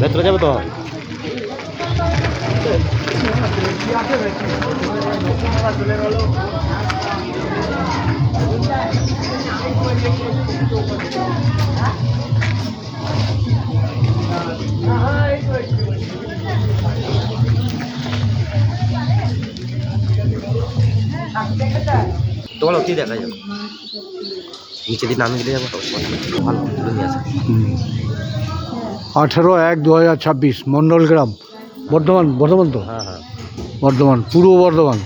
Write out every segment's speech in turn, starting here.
ভেতরে যাবে তো? তোমার কি দেখা যাবে? নিচে দিয়ে নামিয়ে দিয়ে যাব ভালো তুলে আঠেরো এক দু হাজার ছাব্বিশ মণ্ডল গ্রাম। বর্ধমান বর্ধমান তো? হ্যাঁ হ্যাঁ। বর্ধমান পূর্ব বর্ধমান।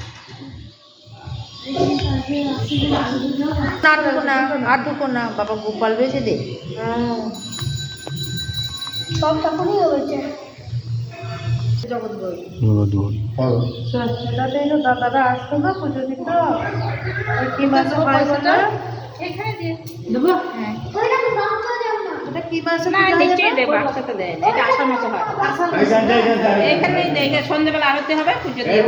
আটুকো না আটুকো না বাবা গোপাল বেঁচে দে। সব তখনই হয়েছে। জগৎ বই বর্ধমান দাদা দাদারা আসতো না পুজো দিত। কি মাসে পয়সাটা এখানে দিয়ে দেবো? ওইটা কি মাসে না নিশ্চয়ই দেবো। একসাথে দেয় এটা আষাঢ় মাসে হয়। এখানে দেখে সন্ধ্যেবেলা আরতি হবে পুজো দিয়ে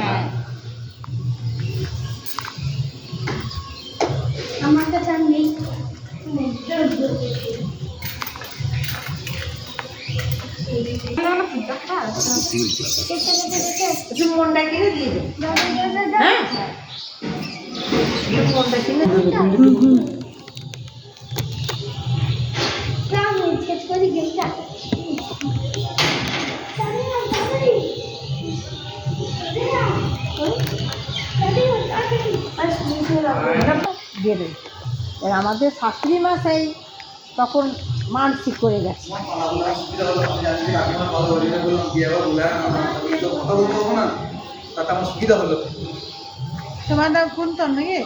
হ্যাঁ। আমার কাছে আর নেই। নেই। মনটা কিনে দিয়ে হ্যাঁ। মনটা কিনে আমাদের শাশুড়ি মা সেই তখন মানসিক করে গেছে। তোমার নাম কুন্তল নাকি?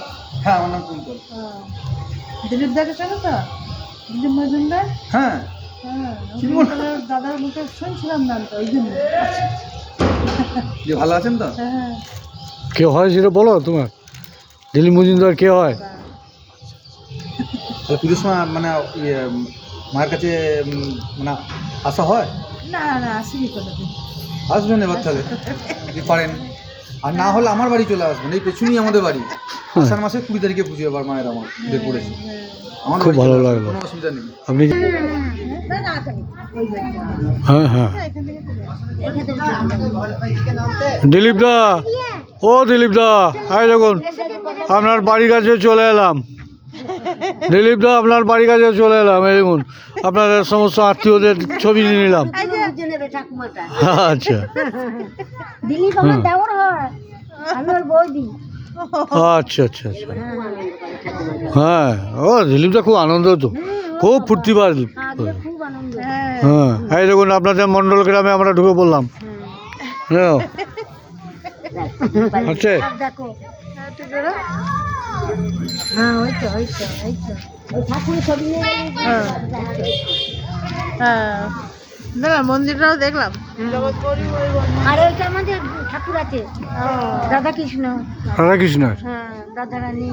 হ্যাঁ আমার নাম কুন্তল। দিলীপ দাকে চেনো তো? দিলীপ মজুমদার? হ্যাঁ। হ্যাঁ দাদার মুখে শুনছিলাম নামটা ওই জন্য। যে ভালো আছেন তো? হ্যাঁ। কে হয় সেটা বলো তোমার। দিলীপ মজুমদার কে হয়? পুজোর সময় মানে ইয়ে, মায়ের কাছে মানে আসা হয়? না না আসিনি কোনোদিন। আসবেন এবার তাহলে যদি পারেন। আর না হলে আমার বাড়ি চলে আসবেন এই পেছনেই আমাদের বাড়ি। আষাঢ় মাসে কুড়ি তারিখে পুজো এবার মায়ের আমার পড়েছে আমার খুব ভালো লাগল। কোনো অসুবিধা নেই। আপনি হ্যাঁ হ্যাঁ। দিলীপ দা ও দিলীপ দা হাই দেখুন আপনার বাড়ির কাছে চলে এলাম। দিলীপ দা আপনার বাড়ির কাছে চলে এলাম এই দেখুন আপনাদের সমস্ত আত্মীয়দের ছবি নিয়ে নিলাম। আচ্ছা। আচ্ছা আচ্ছা আচ্ছা। হ্যাঁ ও দিলীপটা খুব আনন্দ তো খুব ফুর্তি পার আজকে খুব আনন্দ হ্যাঁ। হ্যাঁ এই দেখুন আপনাদের মণ্ডল গ্রামে আমরা ঢুকে পড়লাম। হ্যাঁ। আচ্ছা। হ্যাঁ হ্যাঁ হ্যাঁ না না মন্দিরটাও দেখলাম। আর ওইটা আমাদের ঠাকুর আছে। রাধা কৃষ্ণ রাধাকৃষ্ণের। হ্যাঁ রাধা রানী